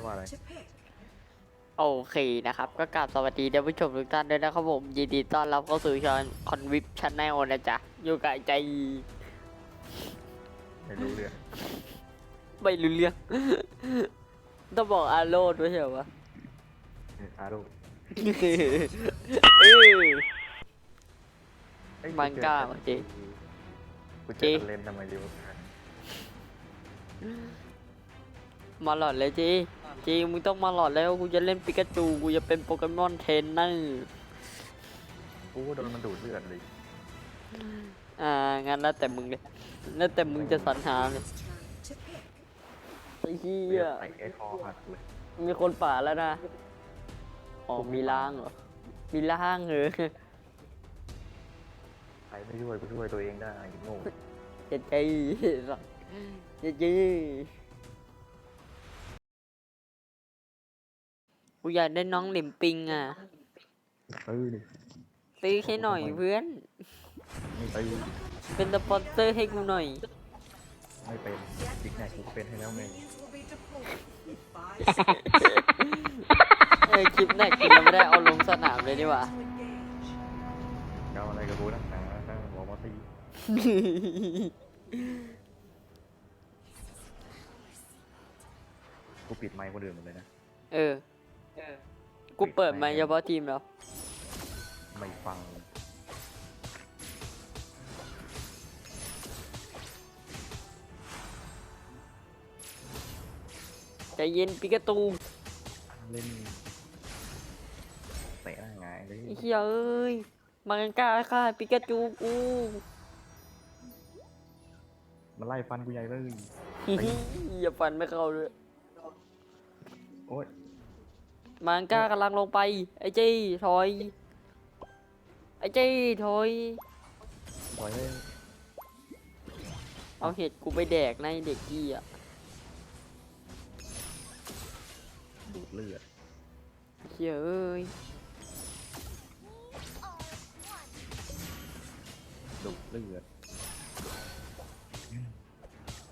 มันว่าอะไร to pick. โอเคนะครับ ก็กราบสวัสดีท่านผู้ชมทุกท่านด้วยนะครับผม ยินดีต้อนรับเข้าสู่ช่องคอนวิปช n แนลนะจ๊ะ อยู่กับไอ้ใจ ไม่รู้เรื่องไม่รู้เรื่อง ต้องบอกอาโรดด้วยใช่ไหมวะเอออารูเอ้ย เอ้ยมันกล้าว่ะเจ๊กูเจ๊เจอเล่นทำไมเร็วมาหลอดเลยจี จีมึงต้องมาหลอดแล้วกูจะเล่นปิกาจูกูจะเป็นโปเกมอนเทรนเนอร์กูโดนมันดูดเลือดเลย อ่างั้นแล้วแต่มึงเลยแล้วแต่มึงจะสรรหาเลย It's turn to pick. ไอ้เหี้เลืยอดใส่ไอ้คอหักเลยมีคนป่าแล้วนะอ๋อมีล้างเหรอมีล้างเหรอใครไม่ช่วยกูช่วยตัวเองได้โง่เจ็ดใจสัสเจ็ดใจ กูอยากได้น้องหลิมปิงอะเออดิซื้อให้หน่อยเพื่อน ไม่ไปเป็นสปอนเซอร์ให้กูหน่อย ไม่เป็นจิกไหนกูเป็นให้แล้วไง Minions will be deployed. By เออคลิปแรกกูยังไม่ได้เอาลงสนามเลยดีกว่า to engage. เจ้าอะไรกับกูนักหนาถ้าบอกมาตีกูปิดไมค์คนอื่นหมดเลยนะ เออ กูเปิดมาเฉพาะทีมแล้ว ไม่ฟัง ใจเย็นปิกาตูเล่นเตะหน้าหงายเลยไอ้เหี้ยเอ้ย มังกล้าฆ่าปิกาจูกูมันไล่ฟันกูใหญ่เลย อย่าฟันไม่เข้าเลย โอ๊ย มังกล้ากำลังลงไป ไอ้เจี้ถอย ไอ้เจี้ถอย ปล่อยเลยเอาเห็ดกูไปแดกในะไอ้เด็กกี้อะ ดูดเลือดเหี้ยเอ้ยดูดเลือด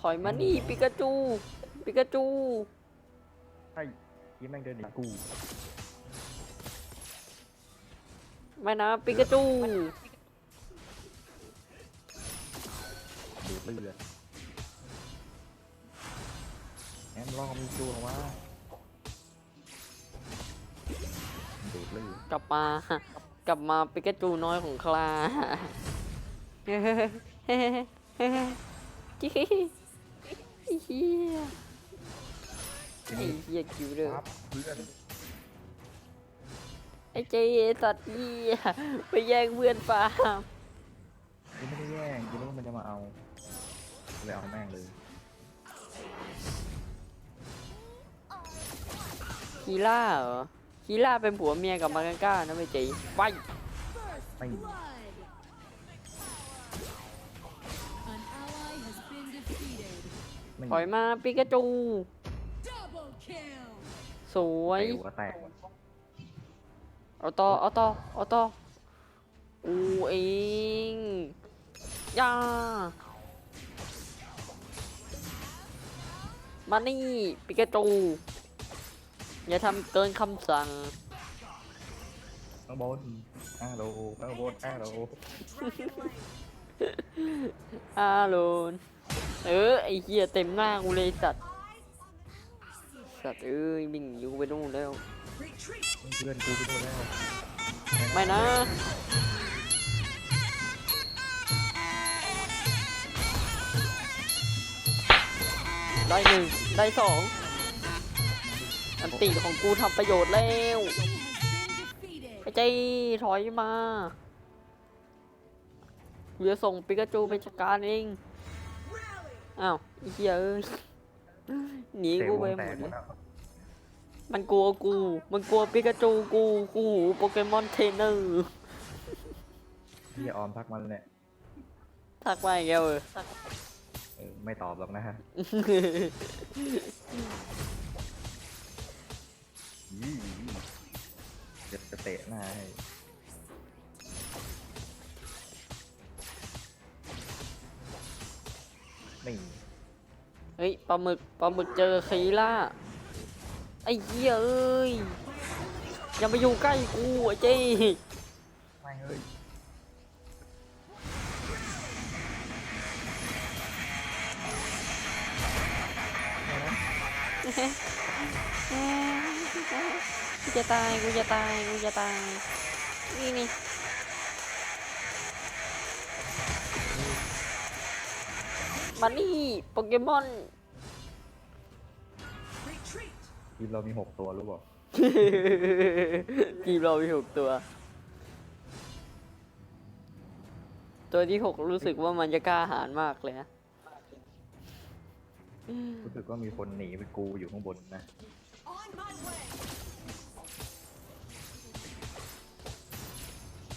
ถอยมานี่ปิกาจู ปิกาจูไอ้ ยี่แม่งเดินหนีกูไม่นะปิกาจูดูดเลือดแอมลองมีจูออกมาดูดเลือดกลับมากลับมาปิกาจูน้อยของคลาจิ๊ไอ้เฮียที ไอ้นี้เฮียคิวเด้อปั๊บเพื่อนไอ้เจ๊สัตว์เฮียไปแย่งเพื่อนฟาร์มกูไม่ได้แย่งกูรู้ว่ามันจะมาเอาเลยเอาแม่งเลยคีล่าเหรอคีล่าเป็นผัวเมียกับมากังก้านะไม่เจ๊ไปไม่ An ally has been defeated. ไม่ถอยมาปิกาจู Double kill. สวยเตะหัวแตกเอาต่อเอาต่อเอาต่อกูเองย่ามานี่ปิกาจู อย่าทำเกินคำสั่ง ข้างบนอ้าโลข้างบนอ้าโลอาโลนเออ ไอ้เหี้ยเต็มหน้ากูเลยสัตว์ สัตว์เอ้ยวิ่งอยู่ไปนู่นแล้ว Retreat. เพื่อนกูไปโดนแล้วไม่นะ ได้หนึ่งได้สองอันตีของกูทำประโยชน์แล้ว Has been defeated. ไอ้เจ้ถอยมากูจะส่งปิกาจูไปจัดการเอง Rally. อ้าวไอ้เหี้ยเอ้ย หนีเตะกูวไปงหแตมกดหมเลดยแล้วมันกลัวกู มันกลัวปิกาจูกูกูหูโปเกมอนเทรนเนอร์พี่ออมทักมันแหละทักมาอีกแล้วเออเออไม่ตอบหรอกนะฮะยี่จะจะเตะหน้าให้นี่ เฮ้ยปลาหมึกปลาหมึกเจอคีล่าอ้เหี้ยเอ้ยอย่ามาอยู่ใกล้กูไอ้เจ้ไม่เฮ้ยกูจะตายกูจะตายกูจะตายนี่นี่ มานี่โปเกมอน Retreat. ทีมเรามีหกตัวรู้เปล่าทีมเรามีหกตัว ตัวที่หกรู้สึกว่ามันจะกล้าหาญมากเลยนะ รู้สึกว่ามีคนหนีไปกูอยู่ข้างบนนะ On my way.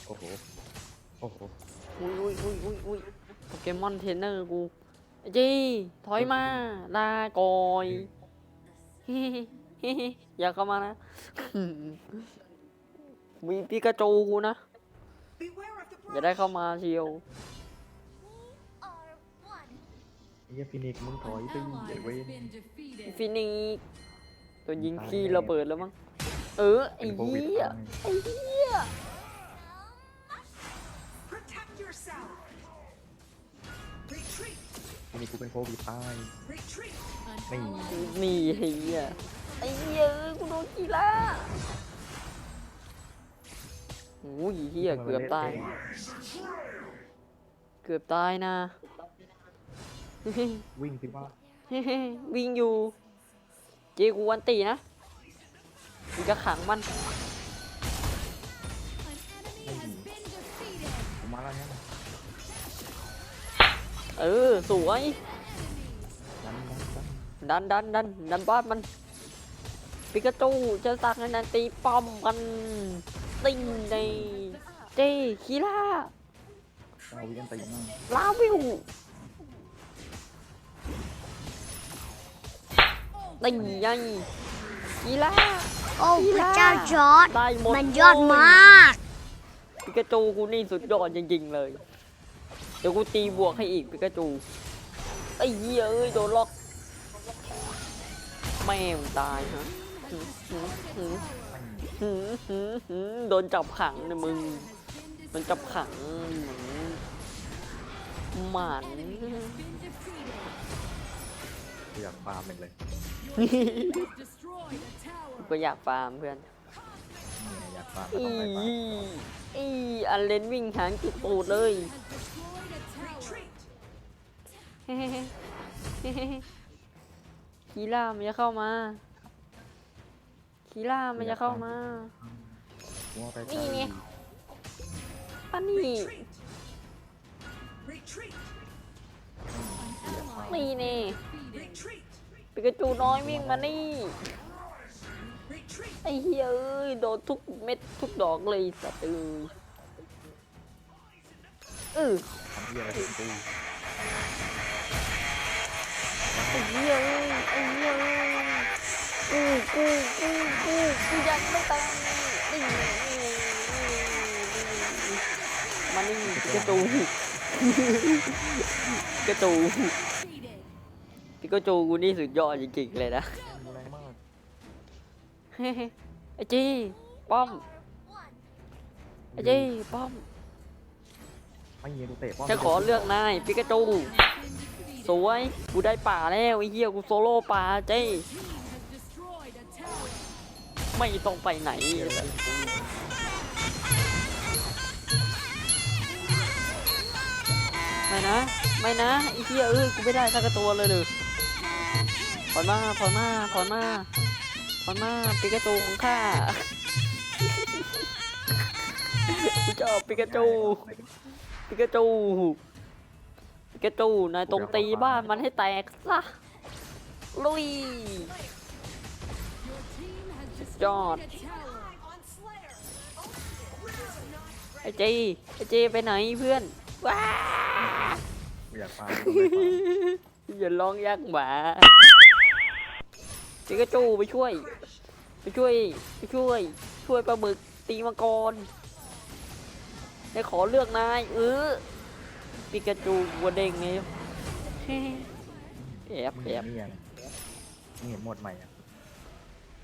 โอ้โห โอ้โห อุ้ยอุ้ยอุ้ยอุ้ยอุ้ยโปเกมอนเทรนเนอร์กูไอ้ จีถอยมา ลาก่อยอย่าเข้ามานะมีปิกาจูกูนะ Beware of the อย่าได้เข้ามาเชียวไอ้เหี้ยฟินิกซ์มึงถอย An ไป ally ไอ้เว้ has น been defeated. ฟินิกซ์ตัวยิงตายขี้แน่ระเบิดแล้วมั้ง เออไอ้เป็นโควิดเหี้ยตายไอ้เหี้ย ฟินิกซ์กูเป็นโควิดตาย Retreat. An Mày- ally has นี่ไอ้เหี้ยไอ้เหี้ยเอ้ยกูโดนกีฬาโอ้ยเหี้ยเกือบตาย เกือบตายนะวิ่งสิว่าวิ่งอยู่เจกูวันตีนะกูจะขังมัน เออสวยดันดันดันดันดันดันดันบ้านมันปิกาจูจะสักนันตีป้อมกันติงในเจคีล่าเอาวิ่งตีมากลาวิวติงใหญ่คีล่าโอ้พระเจ้าจอร์ดได้หมดมันยอดเลยมากปิกาจูกูนี่สุดยอดจริงๆเลยเดี๋ยวกูตีบวกให้อีกปิกาจูไอ้เหี้ยเอ้ยโดนล็อกแม่งตายฮะหืมหืมหืมหืมหืมหืมโดนจับขังเนี่ยมึงโดนจับขังหมัน Been defeated. กูอยากฟาร์มเองเลย Destroyed a tower. ก็อยากฟาร์มเพื่อนนี่อยากฟาร์มก็อีต้องไปฟาร์มอีอันเลนวิ่งหางจุดตูดเลย คีล่ามันจะเข้ามาคีล่ามันจะเข้ามากูว่าไปนี่ไงปันนี่ Retreat. Retreat. An ally นี่นี่ defeated. Retreat. ปิกาจูน้อยวิ่งมานี่ Retreat. ไอ้เฮ้ยเอ้ยโดนทุกเม็ดทุกดอกเลยสัตว์เอ้ยเออ ยอะไรถึงไอ้ยเอ้ยไอ้ยเอ้ยกูกูกูกูกูยังไม่ตายนี่นี่นี่นี่มานี่ปิกาจูปิกาจู Defeated. ปิกาจูกูนี่สุดยอดจริงๆเลยนะแรงมากไอ้จีป้อมไอ้จีป้อมไม่เงี้ยกูเตะป้อมฉันขอเลือกนายปิกาจู สวย กูได้ป่าแล้วไอ้เหี้ยกูโซโล่ป่าเจ้ไม่ต้องไปไหนไม่นะ ไม่นะไอ้เหี้ยเอ้ยกูไม่ได้สักตัวเลยเลยถอนมาถอนมาถอนมาถอนมาปิกาจูของข้ากูจะเอาปิกาจูปิกาจู กาจูนายตรงตีบ้านมันให้แตกซะลุย Your team has God. destroyed a tower. On Slayer. ไอ้เจไอ้เจไปไหนเพื่อนว้าอยากฟาร้องไปอย่าร้องยักหมาปิกาจูไปช่วย ไปช่วย ไปช่วย ช่วยปลาหมึกตีมังกรได้ขอเลือกนายเออ ปิกาจูวัวเด้งไงแอบแอเนบนี่ยังมึงเห็นหมดใหม่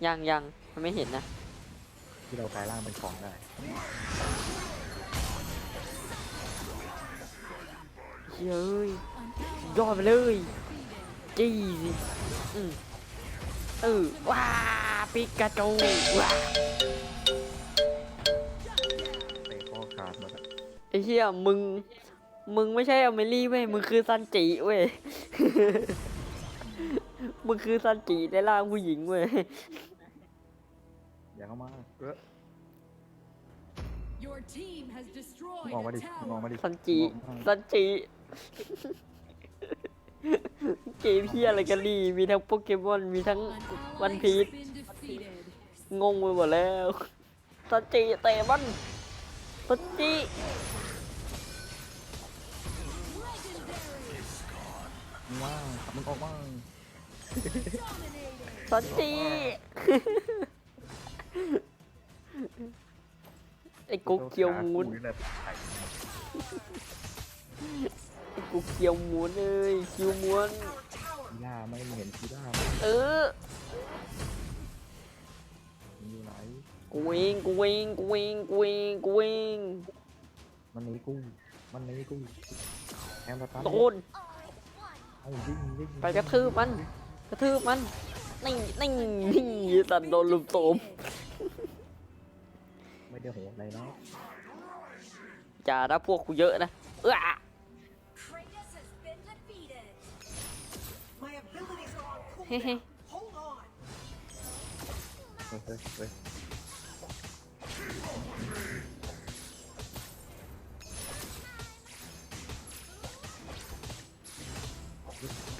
ยังยังมันไม่เห็นนะ ที่เรากลายร่างเป็นของได้เย้ยยอดไปเลยจี้สิอืมเออว้าปิกาจูว้าเตะข้อขาดหมดไอ้เหี้ยมึง มึงไม่ใช่อเมลี่เว้ย มึงคือซันจิเว้ย มึงคือซันจิในร่างผู้หญิงเว้ย อย่าเข้ามาเออ Your team has มึ destroyed งออกมา a ดิมึงออก tower. มาดิซันจิมึงออกมาซันจิ เกมเฮียอะไรกันนี่ มีทั้งโปเกมอน มีทั้ง An One ally Piece. has been defeated. งงไปหมดแล้วซันจิเตะมันซันจิ มึงว่างมึงออกว่างซันจิไอ้กุ๊กเคียวมูนกูนี่แหละไอ้ไอ้กุ๊กเคียวมูนเอ้ยคิวม้วนกีฬาไม่เห็นกีฬาเออมันอยู่ไหนกูเองกูเองกูเองกูเองกูเองมันหนีกูมันหนีกูแอมสตาร์โดน เอายิงยิงไปกระทืบมัน กระทืบมันนี่นี่นี่สันโดนลุมโตมไม่ได้โหดอะไรแล้วอย่านะพวกกูเยอะนะเอ้อ Kratos has been defeated. My abilities are on เฮ้เฮ้ cooldown. Hold on. เฮ้ยเฮ้ยเฮ้ย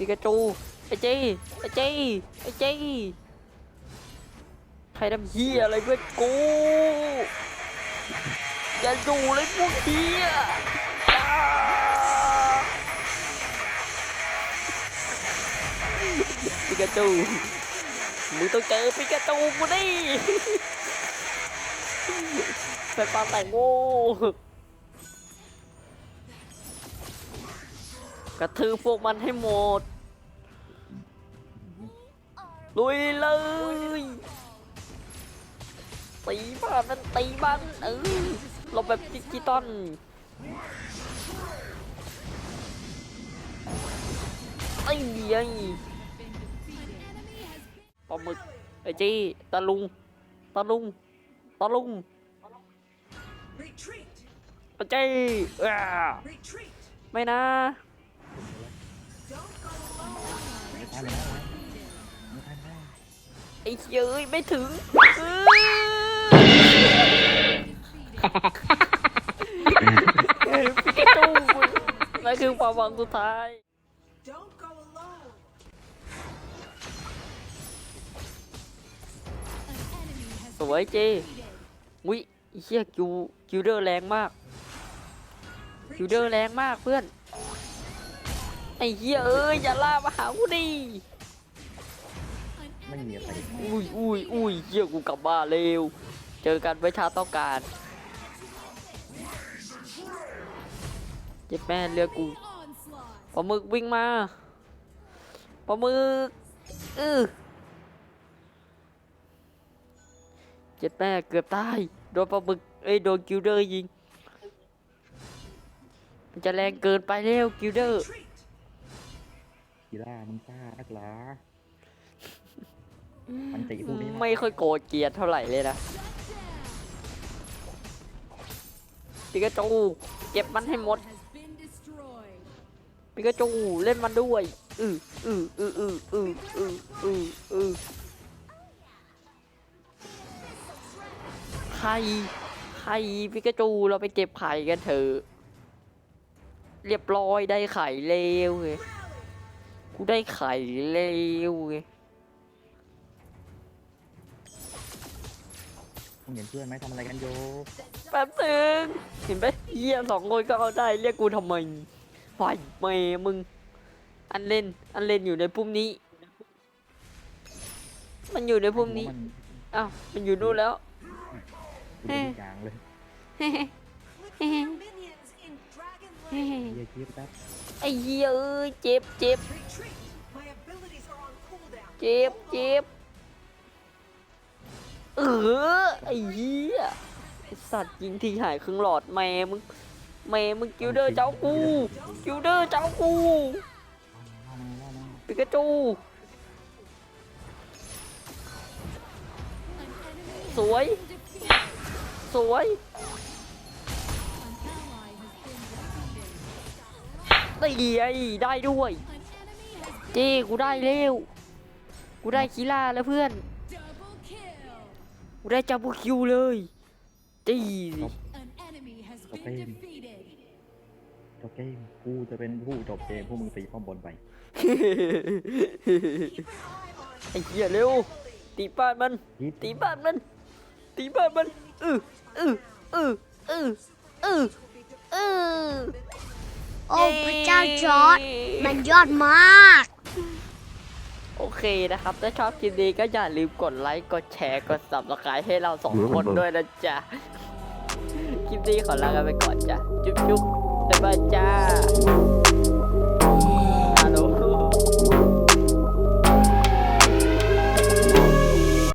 ปิกาจูไอ้เจ้ไอ้เจ้ไอ้เจ้ใครทำเฮียอะไรเพื่อนกู อย่าอยู่เลยพวกเฮียอย่าปิกาจูมึงต้องเจอปิกาจูกูดิเป็นปลาแต่งโง่ กระทืบพวกมันให้หมด ลุยเลยตีบ้านมันตีบ้านเออเราแบบดิจิตอลไอ้เดียปลาหมึกไอ้จี้ตะลุงตะลุงตะลุง Retreat. ไอ้จี้อ่า Retreat. ไม่นะ ทันแล้วไม่ทันแล้วไอ้เย้ยไม่ถึงเออปิกาจูนั่นคือความหวังสุดท้าย Don't go alone. สวยเจวิเฮียคิวคิวเดอร์แรงมากคิวเดอร์แรงมากเพื่อน ไอ้เฮียเอ้ยอย่าล่ามาหากูดิไม่มีอะไรอุ้ยอุ้ยอุ้ยเฮียกูกลับบ้านเร็ว เจอกันไว้ชาต้องการเจ็บแม่เรือกู onslaught. ปลาหมึกวิ่งมาปลาหมึกเออเจ็บแม่เกือบตายโดนปลาหมึกเอ้ยโดนกิลเดอร์ยิงมันจะแรงเกินไปแล้วกิลเดอร์ Retreat. กีฬามึงซ่านักหลามันตีพวกนี้นะไม่ค่อยโกรธเกลียดเท่าไหร่เลยนะปิกาจูเก็บมันให้หมด Has been destroyed. ปิกาจูเล่นมันด้วยอืออืออืออืออืออืออืออือไข่ไข่ปิกาจูเราไปเก็บไข่กันเถอะ เรียบร้อยได้ไข่เร็วไง กูได้ไข่เร็วไงมึงเห็นเพื่อนไหมทำอะไรกันโยแป๊บนึงเห็นไหมเยี่ยสองคนก็เอาได้เรียกกูทำไมไฟเมย์มึง อันเล่น อันเล่นอยู่ในพุ่มนี้ มันอยู่ในพุ่มนี้มันอ้าวมันอยู่นู่นแล้วกูดูทุกอย่างเลย With your minions in Dragon Lane. เฮียคิดแป๊บไอ้เหี้ยเอ้ยเจ็บเจ็บ Retreat. My abilities are on cooldown. เจ็บ Hold on. เจ็บเออไอ้เหี้ยสัตว์ยิงทิ้งหายครึ่งหลอดแม่มึงแม่มึงกิลเดอร์เจ้ากูกิลเดอร์เจ้ากูปิกาจูสวย สวย ตีไอ้ได้ด้วย An enemy has เจ้กูได้เร็ว กูได้คีล่าแล้วเพื่อน double kill. กูได้จับบูคิวเลยจี An enemy has Okay. been defeated. จบเกมกูจะเป็นผู้จบเกมพวกมึงตีป้อมบนไปไอ้เหี้ยเร็ว ตีป้านมัน ตีบ้านมัน ตีบ้านมันเออเออเออเออเออเออ โอ้พระเจ้าจอร์ดมันยอดมาก โอเคนะครับ ถ้าชอบคลิปนี้ก็อย่าลืมกดไลค์ กดแชร์ กด subscribe ให้เราสองคนด้วยนะจ๊ะ คลิปนี้ขอลากันไปก่อนจ้ะ จุ๊บจุ๊บบ๊ายบายจ้า